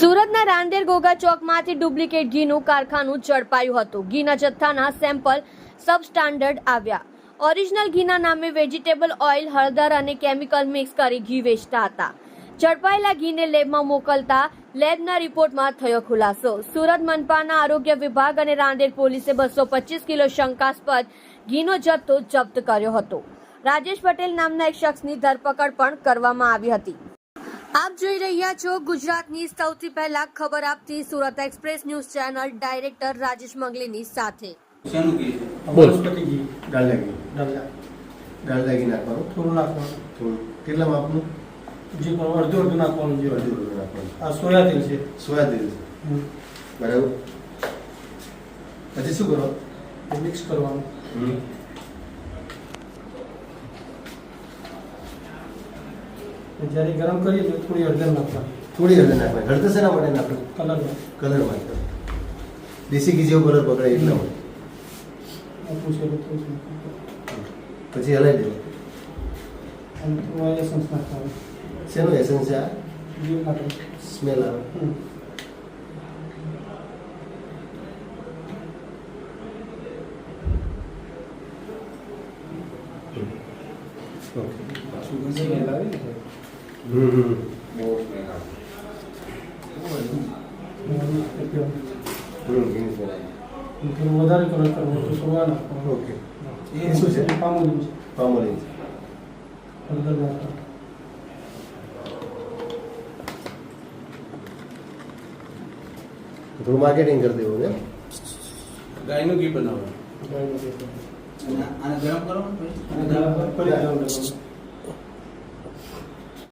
સુરતના રાંદેર ગોગા ચોકમાંથી ડુપ્લિકેટ ઘીનું કારખાનું ઝડપાયું હતું. ઘીના જથ્થાના સેમ્પલ સબસ્ટાન્ડર્ડ આવ્યા. ઓરિજિનલ ઘીના નામે વેજીટેબલ ઓઇલ, હળદર અને કેમિકલ મિક્સ કરી ઘી વેચતા હતા. ઝડપાયેલા ઘીને લેબમાં મોકલતા લેબના રિપોર્ટમાં થયો ખુલાસો. સુરત મનપાના આરોગ્ય વિભાગ અને રાંદેર પોલીસે બસો પચીસ કિલો શંકાસ્પદ ઘીનો જથ્થો જપ્ત કર્યો હતો. રાજેશ પટેલ નામના એક શખ્સની ધરપકડ પણ કરવામાં આવી હતી. આપ જોઈ રહ્યા છો ગુજરાતની સૌથી પહેલા ખબર આપતી Surat express news channel director Rajesh મંગલીની સાથે. શેનું ઘી છે? બોલ. વનસ્પતિ ઘી ડાલડા ઘી ડાલડા ડાલડા ઘી નાખવાનું થોડું નાખવાનું થોડું. કેટલા માપનું? જે પણ અડધું અડધું નાખવાનું જે અડધું અડધું નાખવાનું. આ સોયા તેલ છે. સોયા તેલ છે. બરાબર. પછી શું કરો? મિક્સ કરવાનું. જ્યારે ગરમ કરીએ તો થોડી હળદર નાખવાની. થોડી હળદર નાખવાની. હળદર શેના માટે નાખવું કલર કલર માટે. દેશી ઘી જેવો કલર પકડે એટલા માટે. પછી હલાવી દેવું એસન્સ નાખવાનું. શેનું એસન્સ છે આ? સ્મેલ આવે. ઓકે છે? બહુ સ્મેલ આવે. વધારે કલર કરવો તો સોયા નાખવાનું ઓકે એ શું છે પામોલી છે પામોલીન નાખવાનું થોડું માર્કેટિંગ કરી દેવું ને ગાયનું ઘી બનાવવાનું ગાયનું તેલ. અને આને ગરમ કરવાનું પછી? ગરમ કરી દેવાનું.